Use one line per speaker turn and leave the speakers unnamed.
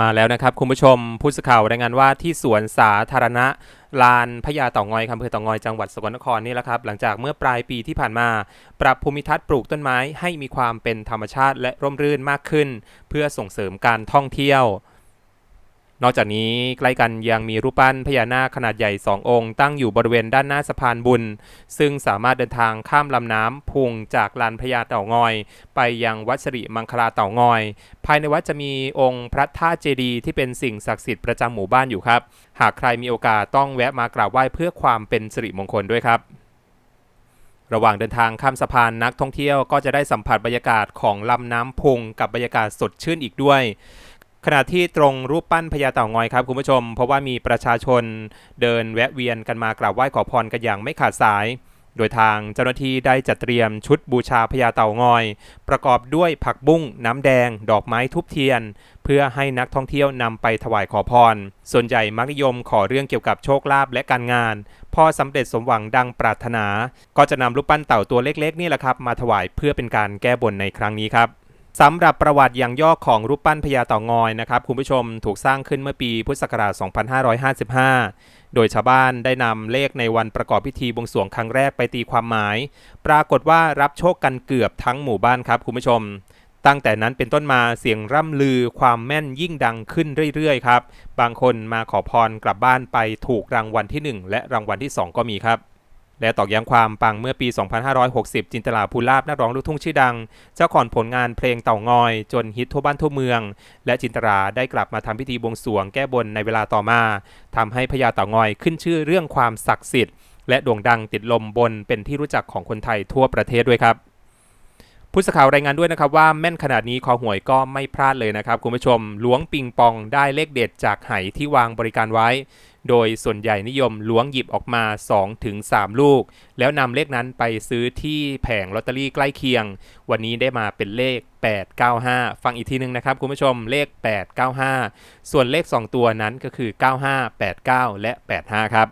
มาแล้วนะครับคุณผู้ชมผู้สื่อข่าวรายงานว่าที่สวนสาธารณะลานพญาเต่างอยอำเภอเต่างอยจังหวัดสกลนครนี่แหละครับหลังจากเมื่อปลายปีที่ผ่านมา ปรับภูมิทัศน์ปลูกต้นไม้ให้มีความเป็นธรรมชาติและร่มรื่นมากขึ้น เพื่อส่งเสริมการท่องเที่ยว นอกจากนี้ใกล้กันยังมีรูปปั้นพญานาคขนาดใหญ่ 2 องค์ ตั้งอยู่บริเวณด้านหน้าสะพานบุญ ซึ่งสามารถเดินทางข้ามลำน้ำพุงจากลานพญาเต่างอย ไปยังวัดสิริมังคลาเต่างอย ภายในวัดจะมีองค์พระธาตุเจดีย์ที่เป็นสิ่งศักดิ์สิทธิ์ประจำหมู่บ้านอยู่ครับ หากใครมีโอกาสต้องแวะมากราบไหว้เพื่อความเป็นสิริมงคลด้วยครับระหว่างเดินทางข้ามสะพานนักท่องเที่ยวก็จะได้สัมผัสบรรยากาศของลำน้ำพุงกับบรรยากาศสดชื่นอีกด้วย ขณะที่ตรงรูปปั้นพญาเต่างอยครับคุณผู้ชม เพราะว่ามีประชาชนเดินแวะเวียนกันมากราบไหว้ขอพรกันอย่างไม่ขาดสาย โดยทางเจ้าหน้าที่ได้จัดเตรียมชุดบูชาพญาเต่างอย ประกอบด้วยผักบุ้งน้ำแดง ดอกไม้ทุบเทียน เพื่อให้นักท่องเที่ยวนำไปถวายขอพร ส่วนใหญ่มักนิยมขอเรื่องเกี่ยวกับโชคลาภและการงาน พอสำเร็จสมหวังดังปรารถนา ก็จะนำรูปปั้นเต่าตัวเล็กๆนี่แหละครับมาถวายเพื่อเป็นการแก้บนในครั้งนี้ครับ สำหรับประวัติอย่างย่อของรูปปั้นพญาเต่างอยนะครับคุณผู้ชมถูกสร้างขึ้นเมื่อปีพุทธศักราช 2555 โดยชาวบ้านได้นำเลขในวันประกอบพิธีบวงสรวงครั้งแรกไปตีความหมาย ปรากฏว่ารับโชคกันเกือบทั้งหมู่บ้านครับคุณผู้ชม ตั้งแต่นั้นเป็นต้นมาเสียงร่ำลือความแม่นยิ่งดังขึ้นเรื่อยๆครับ บางคนมาขอพรกลับบ้านไปถูกรางวัลที่ 1 และรางวัลที่ 2 ก็มีครับ และตอกย้ำความปังเมื่อปี 2560 จินตลาภูลาภนักร้องลูกทุ่งชื่อดัง เจ้าของผลงานเพลงเต่างอย จนฮิตทั่วบ้านทั่วเมือง และจินตราได้กลับมาทำพิธีบวงสรวงแก้บนในเวลาต่อมาทำให้พญาเต่างอยขึ้นชื่อเรื่องความศักดิ์สิทธิ์และโด่งดังติดลมบนเป็นที่รู้จักของคนไทยทั่วประเทศด้วยครับ ผู้สื่อข่าวรายงานด้วยนะครับว่าแม่นขนาดนี้คอหวยก็ไม่พลาดเลยนะครับคุณผู้ชมล้วงปิงปองได้เลขเด็ดจากไหที่วางบริการไว้ โดยส่วนใหญ่นิยมล้วงหยิบออกมา 2-3ถึง3ลูก แล้วนำเลขนั้นไปซื้อที่แผงลอตเตอรี่ใกล้เคียง วันนี้ได้มาเป็นเลข 895 ฟังอีกทีหนึงนะครับคุณผู้ชมเลข 895 ส่วนเลข 2 ตัวนั้นก็คือ 95 89 และ 85 ครับ